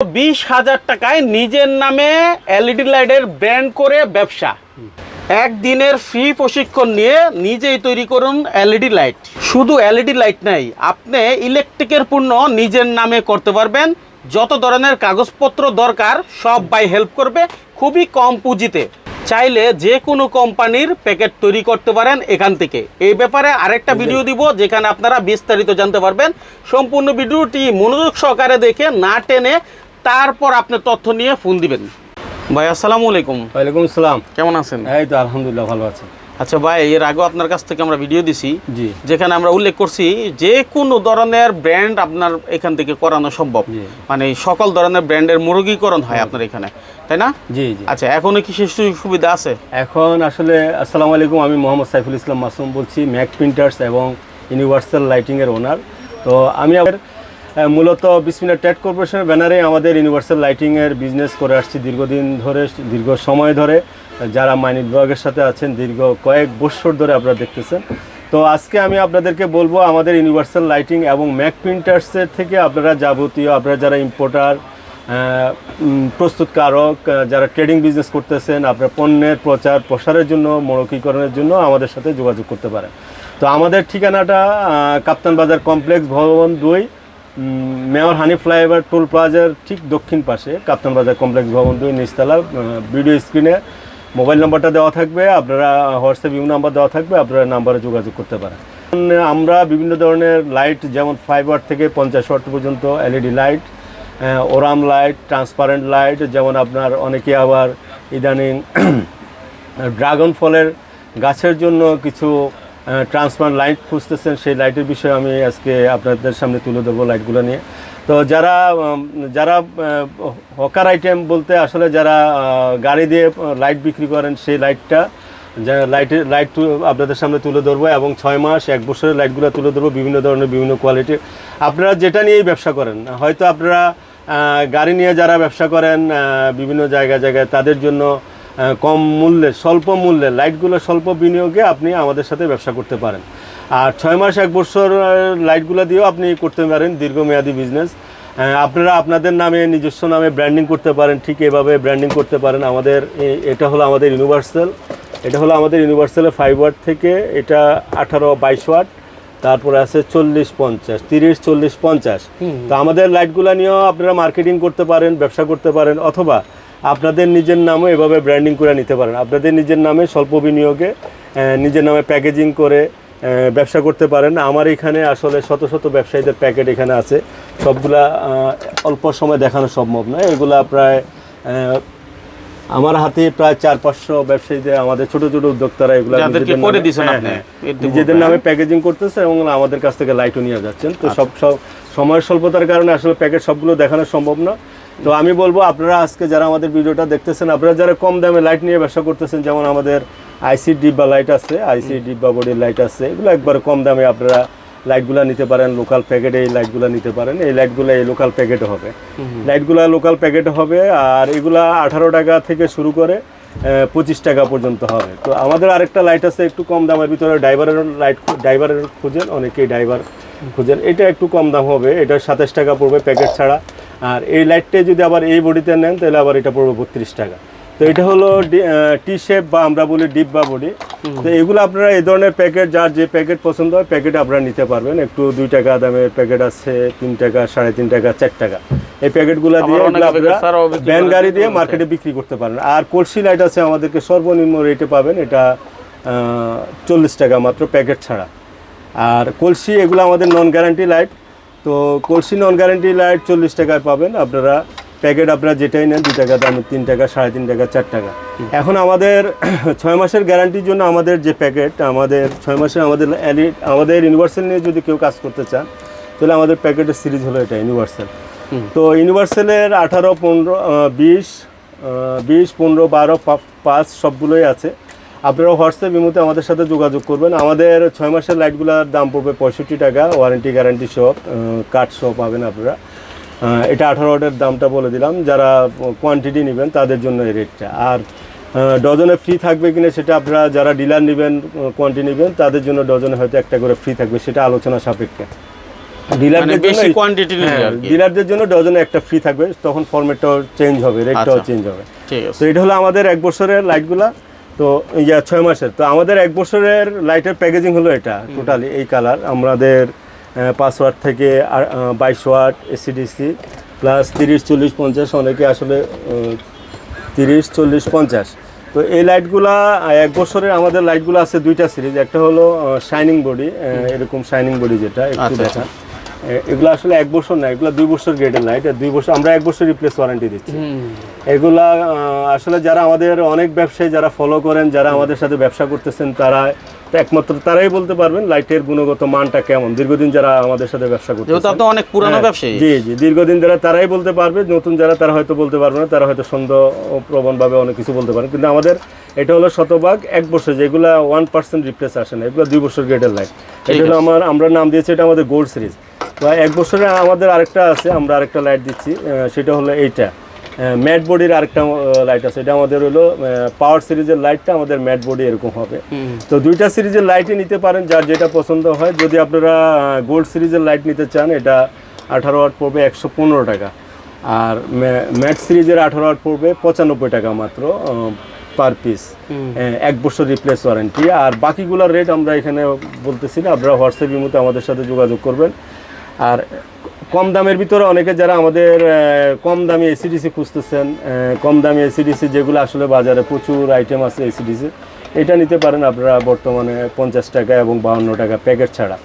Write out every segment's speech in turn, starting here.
বিশ হাজার টাকায় নিজের নামে এলইডি লাইটের ব্র্যান্ড করে ব্যবসা। একদিনের ফ্রি প্রশিক্ষণ নিয়ে নিজেই তৈরি করুন এলইডি লাইট। শুধু এলইডি লাইট নাই আপনি ইলেকট্রিকের পণ্য নিজের নামে করতে পারবেন। যত ধরনের কাগজপত্র দরকার সব বাই হেল্প করবে খুবই কম পুঁজিতে। চাইলে যে কোনো কোম্পানির প্যাকেট তৈরি করতে পারেন এখান থেকে। এই ব্যাপারে আরেকটা ভিডিও দিব যেখানে আপনারা বিস্তারিত জানতে পারবেন। সম্পূর্ণ ভিডিওটি মনোযোগ সহকারে দেখে না টেনে তারপর আপনি তথ্য নিয়ে ফোন দিবেন। ভাই আসসালামু আলাইকুম। ওয়ালাইকুম আসসালাম। কেমন আছেন? এই তো আলহামদুলিল্লাহ ভালো আছে। আচ্ছা ভাই এর আগেও আপনার কাছ থেকে আমরা ভিডিও দিছি। জি। যেখানে আমরা উল্লেখ করছি যে কোনো ধরনের ব্র্যান্ড আপনার এখান থেকে করানো সম্ভব। মানে সকল ধরনের ব্র্যান্ডের মুরগীকরণ হয় আপনার এখানে। তাই না? জি জি। আচ্ছা এখনও কি সুযোগ সুবিধা আছে? এখন আসলে আসসালামু আলাইকুম আমি মোহাম্মদ সাইফুল ইসলাম মাসুম বলছি ম্যাক প্রিন্টার্স এবং ইউনিভার্সাল লাইটিংয়ের ওনার তো আমি আহ, মূলত বিসমিনা টেট কর্পোরেশনের ব্যানারে আমাদের ইউনিভার্সাল লাইটিংয়ের বিজনেস করে আসছি দীর্ঘদিন ধরে, দীর্ঘ সময় ধরে। যারা মাইনি বিভাগের সাথে আছেন, দীর্ঘ কয়েক বছর ধরে আপনারা দেখতেছেন। তো আজকে আমি আপনাদেরকে বলব, আমাদের ইউনিভার্সাল লাইটিং এবং ম্যাক প্রিন্টার্সের থেকে আপনারা যাবতীয়, আপনারা যারা ইম্পোর্টার প্রস্তুতকারক যারা ট্রেডিং বিজনেস করতেছেন, আপনার পণ্যের প্রচার, প্রসারের জন্য, মৌলিকীকরণের জন্য আমাদের সাথে যোগাযোগ করতে পারেন। তো আমাদের ঠিকানাটা কাপ্তান বাজার কমপ্লেক্স ভবন দুই মেয়র হানি ফ্লাইওভার টোল প্লাজার ঠিক দক্ষিণ পাশে কাপ্তান বাজার কমপ্লেক্স ভবন দুই নিচতলা ভিডিও স্ক্রিনে মোবাইল নাম্বারটা দেওয়া থাকবে, আপনারা হোয়াটসঅ্যাপ ইউ নাম্বার দেওয়া থাকবে, আপনারা নাম্বারে যোগাযোগ করতে পারেন। আমরা বিভিন্ন ধরনের লাইট, যেমন ফাইভ ওয়াট থেকে পঞ্চাশ ওয়াট পর্যন্ত এলইডি লাইট ওরাম লাইট ট্রান্সপারেন্ট লাইট যেমন আপনার অনেকে আবার ইদানিং ড্রাগন ফলের গাছের জন্য কিছু ট্রান্সপারেন্ট লাইট খুঁজতেছেন, সেই লাইটের বিষয়ে আমি আজকে আপনাদের সামনে তুলে ধরবো লাইটগুলো নিয়ে। তো যারা যারা হকার আইটেম বলতে আসলে যারা গাড়ি দিয়ে লাইট বিক্রি করেন, সেই লাইটটা লাইটের লাইট আপনাদের সামনে তুলে ধরবো এবং ছয় মাস, এক বছরের লাইটগুলো তুলে ধরবো বিভিন্ন ধরনের, বিভিন্ন কোয়ালিটির আপনারা যেটা নিয়েই ব্যবসা করেন, হয়তো আপনারা গাড়ি নিয়ে যারা ব্যবসা করেন বিভিন্ন জায়গায় জায়গায় তাদের জন্য কম মূল্যে স্বল্প মূল্যে লাইটগুলো স্বল্প বিনিয়োগে আপনি আমাদের সাথে ব্যবসা করতে পারেন। আর ছয় মাস এক বছর লাইটগুলো দিয়েও আপনি করতে পারেন দীর্ঘমেয়াদী বিজনেস আপনারা আপনাদের নামে নিজস্ব নামে ব্র্যান্ডিং করতে পারেন ঠিক এভাবে ব্র্যান্ডিং করতে পারেন। আমাদের এটা হলো আমাদের ইউনিভার্সাল এটা হলো আমাদের ইউনিভার্সালের ফাইভ ওয়াট থেকে এটা আঠারো বাইশ ওয়াট তারপরে আছে চল্লিশ পঞ্চাশ তিরিশ চল্লিশ পঞ্চাশ। তো আমাদের লাইটগুলো নিয়েও আপনারা মার্কেটিং করতে পারেন ব্যবসা করতে পারেন অথবা আপনাদের নিজের নামে এভাবে ব্র্যান্ডিং করে নিতে পারেন। আপনাদের নিজের নামে স্বল্প বিনিয়োগে নিজের নামে প্যাকেজিং করে ব্যবসা করতে পারেন। আমার এখানে আসলে শত শত ব্যবসায়ীদের প্যাকেট এখানে আছে। সবগুলা অল্প সময় দেখানো সম্ভব নয়। এগুলা প্রায় আমার হাতে প্রায় চার পাঁচশো ব্যবসায়ীদের আমাদের ছোট ছোট উদ্যোক্তারা এগুলো নিজেদের নামে- দিছেন হ্যাঁ। হ্যাঁ, নামে প্যাকেজিং করতেছে এবং আমাদের কাছ থেকে লাইটও নিয়ে যাচ্ছেন। তো সব সব সময়ের স্বল্পতার কারণে আসলে প্যাকেট সবগুলো দেখানো সম্ভব না। তো আমি বলব আপনারা আজকে যারা আমাদের ভিডিওটা দেখতেছেন আপনারা যারা কম দামে লাইট নিয়ে ব্যবসা করতেছেন যেমন আমাদের আইসি ডিব্বা লাইট আছে আইসি ডিব্বা বডির লাইট আছে এগুলো একবারে কম দামে আপনারা লাইটগুলো নিতে পারেন লোকাল প্যাকেটে এই লাইটগুলো নিতে পারেন এই লাইটগুলো এই লোকাল প্যাকেটে হবে। লাইটগুলো লোকাল প্যাকেটে হবে আর এগুলা আঠারো টাকা থেকে শুরু করে পঁচিশ টাকা পর্যন্ত হবে। তো আমাদের আরেকটা লাইট আছে একটু কম দামের ভিতরে ড্রাইভারের লাইট ড্রাইভারের খুঁজেন অনেকেই ড্রাইভার খুঁজেন এটা একটু কম দাম হবে এটা সাতাশ টাকা পড়বে প্যাকেট ছাড়া। আর এই লাইটটা যদি আবার এই বডিতে নেন তাহলে আবার এটা পড়বে বত্রিশ টাকা। তো এটা হলো টি শেপ বা আমরা বলি ডিপ বা বডি তো এগুলো আপনারা এই ধরনের প্যাকেট যার যে প্যাকেট পছন্দ হয় প্যাকেট আপনারা নিতে পারবেন। একটু দুই টাকা দামের প্যাকেট আছে তিন টাকা সাড়ে তিন টাকা চার টাকা। এই প্যাকেটগুলো দিয়ে ভ্যান গাড়ি দিয়ে মার্কেটে বিক্রি করতে পারেন আর কলসি লাইট আছে আমাদেরকে সর্বনিম্ন রেটে পাবেন। এটা চল্লিশ টাকা মাত্র প্যাকেট ছাড়া। আর কলসি এগুলো আমাদের নন গ্যারান্টি লাইট তো কলসি নন গ্যারান্টি লাইট চল্লিশ টাকায় পাবেন। আপনারা প্যাকেট আপনারা যেটাই নেন দু টাকা দাম তিন টাকা সাড়ে তিন টাকা চার টাকা। এখন আমাদের ছয় মাসের গ্যারান্টির জন্য আমাদের যে প্যাকেট আমাদের ছয় মাসের আমাদের আমাদের ইউনিভার্সাল নিয়ে যদি কেউ কাজ করতে চান তাহলে আমাদের প্যাকেটের সিরিজ হলো এটা ইউনিভার্সাল তো ইউনিভার্সালের আঠারো পনেরো বিশ বিশ পনেরো বারো পাঁচ সবগুলোই আছে। আপনারা হোয়াটসঅ্যাপ ইমোতে আমাদের সাথে যোগাযোগ করবেন। আমাদের ছয় মাসের লাইটগুলোর দাম পড়বে পঁয়ষট্টি টাকা ওয়ারেন্টি গ্যারান্টি সহ কার্ড সহ পাবেন আপনারা। এটা আঠারো ওয়াটের দামটা বলে দিলাম। যারা কোয়ান্টিটি নেবেন তাদের জন্য এই রেটটা আর ডজনে ফ্রি থাকবে কিনা সেটা আপনারা যারা ডিলার নেবেন কোয়ান্টিটি নেবেন তাদের জন্য ডজনে হয়তো একটা করে ফ্রি থাকবে সেটা আলোচনা সাপেক্ষে। ডিলারদের মানে জন্য আর ডিলারদের জন্য ডজনে একটা ফ্রি থাকবে তখন ফরম্যাটটাও চেঞ্জ হবে রেটটাও আচ্ছা। চেঞ্জ হবে। তো এটা হলো আমাদের এক বছরের লাইটগুলা তো ইয়া ছয় মাসের তো আমাদের এক বছরের লাইটের প্যাকেজিং হলো এটা টোটালি এই কালার আমাদের পাঁচ ওয়াট থেকে বাইশ ওয়াট এসিডিসি প্লাস তিরিশ চল্লিশ পঞ্চাশ অনেকে আসলে তিরিশ চল্লিশ পঞ্চাশ। তো এই লাইটগুলা এক বছরের আমাদের লাইটগুলো আছে দুইটা সিরিজ একটা হলো শাইনিং বডি এরকম শাইনিং বডি যেটা একটু আচ্ছা, দেখা এ- এগুলো আসলে এক বছর না এগুলো দুই বছর গ্রেডের এটা দুই বছর আমরা এক বছর রিপ্লেস ওয়ারেন্টি দিচ্ছি। এগুলা আসলে যারা আমাদের অনেক ব্যবসায়ী যারা ফলো করেন যারা আমাদের সাথে ব্যবসা করতেছেন তারা একমাত্র তারাই বলতে পারবেন লাইটের গুণগত মানটা কেমন। দীর্ঘদিন যারা আমাদের সাথে ব্যবসা যেহেতু আপনি অনেক পুরানো হ্যাঁ, ব্যবসায়ী। জি জি দীর্ঘদিন যারা তারাই বলতে পারবে নতুন যারা তারা হয়তো বলতে পারবে না তারা হয়তো সন্দেহ প্রবণভাবে অনেক কিছু বলতে পারে। কিন্তু আমাদের এটা হলো শতভাগ এক বছর যেগুলো ওয়ান পার্সেন্ট রিপ্লেস আসে না এগুলো দুই বছর গ্রেডের লাইট এটা হলো আমার আমরা নাম দিয়েছি এটা আমাদের গোল্ড সিরিজ বা এক বছরে আমাদের আরেকটা আছে আমরা আরেকটা লাইট দিচ্ছি সেটা হলো এইটা। ম্যাট বডির আরেকটা লাইট আছে এটা আমাদের হলো পাওয়ার সিরিজের লাইটটা আমাদের ম্যাট বডি এরকম হবে। তো দুইটা সিরিজের লাইটই নিতে পারেন যার যেটা পছন্দ হয়। যদি আপনারা গোল্ড সিরিজের লাইট নিতে চান এটা আঠারো ওয়াট পড়বে একশো পনেরো টাকা। আর ম্যাট সিরিজের আঠারো ওয়াট পড়বে পঁচানব্বই টাকা মাত্র পার পিস এক বছর রিপ্লেস ওয়ারেন্টি আর বাকিগুলোর রেট আমরা এখানে বলতেছি না আপনারা হোয়াটসঅ্যাপ ইমুতে আমাদের সাথে যোগাযোগ করবেন। আর কম দামের ভিতরে অনেকে যারা আমাদের কম দামি এসিডিসি খুঁজতেছেন কম দামি এসিডিসি যেগুলো আসলে বাজারে প্রচুর আইটেম আছে এসিডিসি এটা নিতে পারেন আপনারা বর্তমানে পঞ্চাশ টাকা এবং বাউন্ন টাকা প্যাকেট ছাড়া।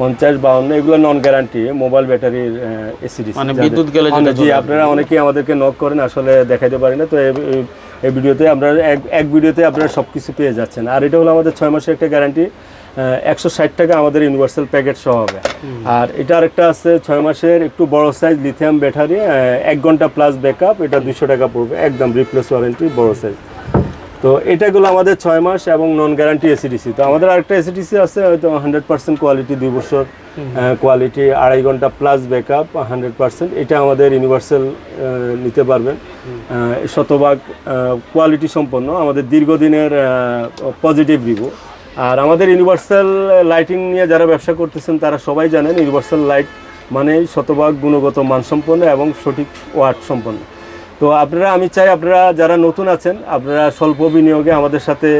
পঞ্চাশ বাউন্ন এগুলো নন গ্যারান্টি মোবাইল ব্যাটারির এসিডিসি মানে বিদ্যুৎ গেলে জি আপনারা অনেকেই আমাদেরকে নক করেন আসলে দেখাইতে পারি না তো এই ভিডিওতে আপনারা এক এক ভিডিওতে আপনারা সব কিছু পেয়ে যাচ্ছেন। আর এটা হলো আমাদের ছয় মাসের একটা গ্যারান্টি একশো ষাট টাকা আমাদের ইউনিভার্সাল প্যাকেট সহ হবে। আর এটা আরেকটা আছে, ছয় মাসের একটু বড় সাইজ লিথিয়াম ব্যাটারি এক ঘণ্টা প্লাস ব্যাকআপ এটা দুশো টাকা পড়বে, একদম রিপ্লেস ওয়ারেন্টি বড় সাইজ তো এটাগুলো আমাদের ছয় মাস এবং নন গ্যারান্টি এসিডিসি তো আমাদের আরেকটা এসিডিসি আছে, হয়তো হান্ড্রেড পার্সেন্ট কোয়ালিটি দুই বছর কোয়ালিটি আড়াই ঘণ্টা প্লাস ব্যাকআপ হান্ড্রেড পার্সেন্ট এটা আমাদের ইউনিভার্সাল নিতে পারবেন। শতভাগ কোয়ালিটি সম্পন্ন, আমাদের দীর্ঘদিনের পজিটিভ রিভিউ আর আমাদের ইউনিভার্সাল লাইটিং নিয়ে যারা ব্যবসা করতেছেন, তারা সবাই জানেন ইউনিভার্সাল লাইট মানে শতভাগ গুণগত মানসম্পন্ন এবং সঠিক ওয়াট সম্পন্ন। তো আপনারা, আমি চাই আপনারা যারা নতুন আছেন, আপনারা স্বল্প বিনিয়োগে আমাদের সাথে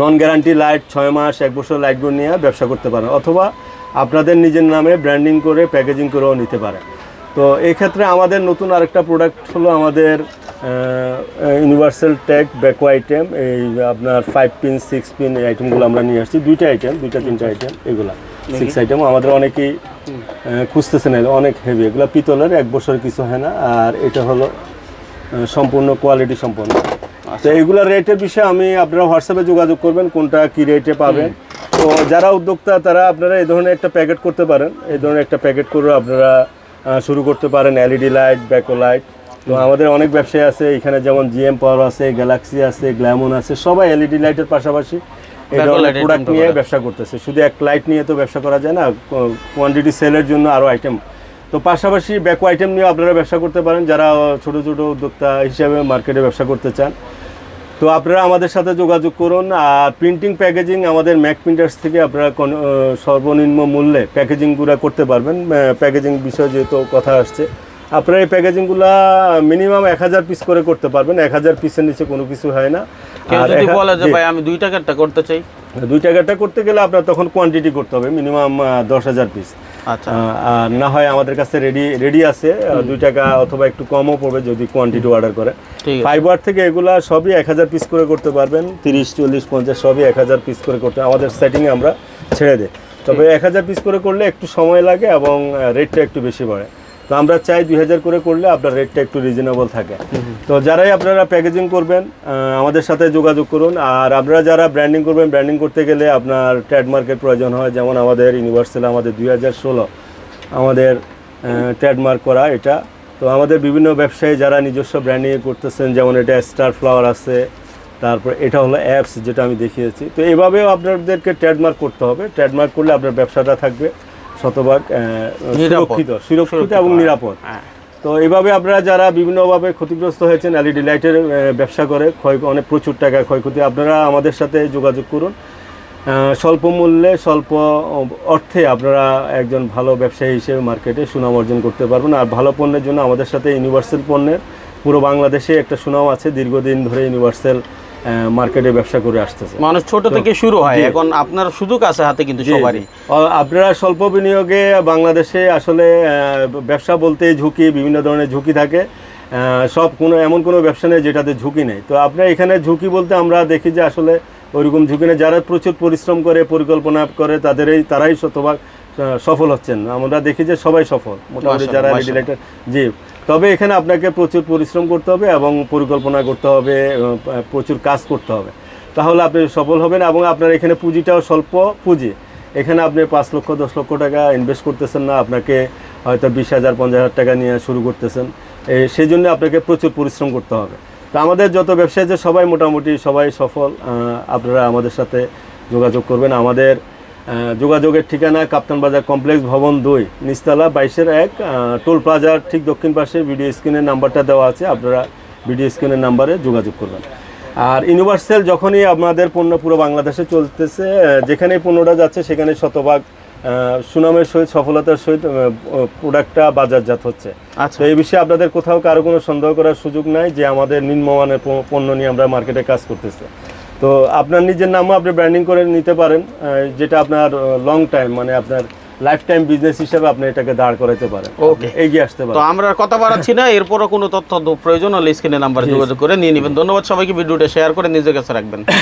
নন গ্যারান্টি লাইট ছয় মাস, এক বছর লাইটগুলো নিয়ে ব্যবসা করতে পারেন অথবা আপনাদের নিজের নামে ব্র্যান্ডিং করে প্যাকেজিং করেও নিতে পারেন। তো এই ক্ষেত্রে আমাদের নতুন আরেকটা প্রোডাক্ট হলো আমাদের ইউনিভার্সাল ট্যাগ ব্যাকো আইটেম এই আপনার ফাইভ পিন সিক্স পিন এই আইটেমগুলো আমরা নিয়ে আসছি। দুইটা আইটেম দুইটা তিনটা আইটেম এগুলা। সিক্স আইটেম আমাদের অনেকেই খুঁজতেছে না অনেক হেভি এগুলো পিতলের এক বছর কিছু হয় না। আর এটা হলো সম্পূর্ণ কোয়ালিটি সম্পন্ন। তো এইগুলোর রেটের বিষয়ে আমি আপনারা হোয়াটসঅ্যাপে যোগাযোগ করবেন কোনটা কী রেটে পাবেন। তো যারা উদ্যোক্তা তারা আপনারা এই ধরনের একটা প্যাকেট করতে পারেন। এই ধরনের একটা প্যাকেট করে আপনারা শুরু করতে পারেন। এলইডি লাইট ব্যাকো লাইট তো আমাদের অনেক ব্যবসায়ী আছে এখানে যেমন জিএম পাওয়ার আছে গ্যালাক্সি আছে গ্ল্যামন আছে সবাই এলইডি লাইটের পাশাপাশি এই ধরনের প্রোডাক্ট নিয়ে ব্যবসা করতেছে। শুধু এক লাইট নিয়ে তো ব্যবসা করা যায় না কোয়ান্টিটি সেলের জন্য আরও আইটেম তো পাশাপাশি ব্যাকো আইটেম নিয়ে আপনারা ব্যবসা করতে পারেন যারা ছোট ছোট উদ্যোক্তা হিসেবে মার্কেটে ব্যবসা করতে চান। তো আপনারা আমাদের সাথে যোগাযোগ করুন আর প্রিন্টিং প্যাকেজিং আমাদের ম্যাক প্রিন্টার্স থেকে আপনারা কোন- সর্বনিম্ন মূল্যে প্যাকেজিংগুলো করতে পারবেন। প্যাকেজিং বিষয়ে যেহেতু কথা আসছে আপনারা এই প্যাকেজিংগুলো মিনিমাম এক হাজার পিস করে করতে পারবেন। এক হাজার পিসের নিচে কোনো কিছু হয় না। আর যদি বলে যে ভাই আমি দুই টাকারটা করতে চাই। দুই টাকাটা করতে গেলে আপনার তখন কোয়ান্টিটি করতে হবে মিনিমাম দশ হাজার পিস আচ্ছা। আর না হয় আমাদের কাছে রেডি রেডি আছে দুই টাকা অথবা একটু কমও পড়বে যদি কোয়ান্টিটি অর্ডার করে। ওয়াট থেকে এগুলা সবই এক হাজার পিস করে করতে পারবেন তিরিশ চল্লিশ পঞ্চাশ সবই এক হাজার পিস করে করতে আমাদের সেটিংয়ে আমরা ছেড়ে দিই। তবে এক হাজার পিস করে করলে একটু সময় লাগে এবং রেটটা একটু বেশি বাড়ে। তো আমরা চাই দুই হাজার করে করলে আপনার রেটটা একটু রিজনেবল থাকে। তো যারাই আপনারা প্যাকেজিং করবেন আমাদের সাথে যোগাযোগ করুন। আর আপনারা যারা ব্র্যান্ডিং করবেন ব্র্যান্ডিং করতে গেলে আপনার ট্রেডমার্কের প্রয়োজন হয়। যেমন আমাদের ইউনিভার্সাল আমাদের দুই হাজার ষোলো, আমাদের ট্রেডমার্ক করা এটা। তো আমাদের বিভিন্ন ব্যবসায়ী যারা নিজস্ব ব্র্যান্ডিং করতেছেন, যেমন এটা স্টার ফ্লাওয়ার আছে, তারপর এটা হলো অ্যাপস যেটা আমি দেখিয়েছি। তো এভাবেও আপনাদেরকে ট্রেডমার্ক করতে হবে। ট্রেডমার্ক করলে আপনার ব্যবসাটা থাকবে। শতভাগ সুরক্ষিত সুরক্ষিত এবং নিরাপদ। হ্যাঁ তো এইভাবে আপনারা যারা বিভিন্নভাবে ক্ষতিগ্রস্ত হয়েছেন এলইডি লাইটের ব্যবসা করে ক্ষয় অনেক প্রচুর টাকা ক্ষয়ক্ষতি আপনারা আমাদের সাথে যোগাযোগ করুন। স্বল্প মূল্যে স্বল্প অর্থে আপনারা একজন ভালো ব্যবসায়ী হিসেবে মার্কেটে সুনাম অর্জন করতে পারবেন। আর ভালো পণ্যের জন্য আমাদের সাথে ইউনিভার্সাল পণ্যের পুরো বাংলাদেশে একটা সুনাম আছে। দীর্ঘদিন ধরে ইউনিভার্সাল মার্কেটে ব্যবসা করে আসতেছে। মানুষ ছোট থেকে শুরু হয় এখন আপনার সুযোগ আছে হাতে কিন্তু সবারই। আপনারা স্বল্প বিনিয়োগে বাংলাদেশে আসলে ব্যবসা বলতে ঝুঁকি বিভিন্ন ধরনের ঝুঁকি থাকে। সব কোনো এমন কোনো ব্যবসা নেই যেটাতে ঝুঁকি নেই। তো আপনার এখানে ঝুঁকি বলতে আমরা দেখি যে আসলে ওইরকম ঝুঁকি নেই। যারা প্রচুর পরিশ্রম করে পরিকল্পনা করে তাদেরই তারাই শতভাগ সফল হচ্ছেন। আমরা দেখি যে সবাই সফল। মোটামুটি যারা জি। তবে এখানে আপনাকে প্রচুর পরিশ্রম করতে হবে এবং পরিকল্পনা করতে হবে প্রচুর কাজ করতে হবে। তাহলে আপনি সফল হবেন এবং আপনার এখানে পুঁজিটাও স্বল্প পুঁজি। এখানে আপনি পাঁচ লক্ষ, দশ লক্ষ টাকা ইনভেস্ট করতেছেন না, আপনাকে হয়তো বিশ হাজার, পঞ্চাশ হাজার টাকা নিয়ে শুরু করতেছেন। সেই জন্য আপনাকে প্রচুর পরিশ্রম করতে হবে। তো আমাদের যত ব্যবসায়ী যে সবাই মোটামুটি সবাই সফল। আপনারা আমাদের সাথে যোগাযোগ করবেন। আমাদের যোগাযোগের ঠিকানা কাপ্তান বাজার কমপ্লেক্স ভবন দুই নিচতলা বাইশের এক টোল প্লাজার ঠিক দক্ষিণ পাশে ভিডিও স্ক্রিনের নাম্বারটা দেওয়া আছে আপনারা ভিডিও স্ক্রিনের নাম্বারে যোগাযোগ করবেন। আর ইউনিভার্সাল যখনই আমাদের পণ্য পুরো বাংলাদেশে চলতেছে যেখানেই পণ্যটা যাচ্ছে সেখানে শতভাগ সুনামের সহিত সফলতার সহিত প্রোডাক্টটা বাজারজাত হচ্ছে। আচ্ছা। এই বিষয়ে আপনাদের কোথাও কারও কোনো সন্দেহ করার সুযোগ নাই যে আমাদের নিম্নমানের পণ্য নিয়ে আমরা মার্কেটে কাজ করতেছি। তো আপনার নিজের নামও আপনি ব্র্যান্ডিং করে নিতে পারেন যেটা আপনার লং টাইম মানে আপনার লাইফ টাইম বিজনেস হিসেবে আপনি এটাকে দাঁড় করাতে পারেন। ওকে এগিয়ে আসতে তো আমরা কথা বাড়াচ্ছি না এরপরও কোনো তথ্য প্রয়োজন হলে স্ক্রিনে নাম্বার যোগাযোগ করে নিয়ে নেবেন। ধন্যবাদ সবাইকে ভিডিওটা শেয়ার করে নিজের কাছে রাখবেন।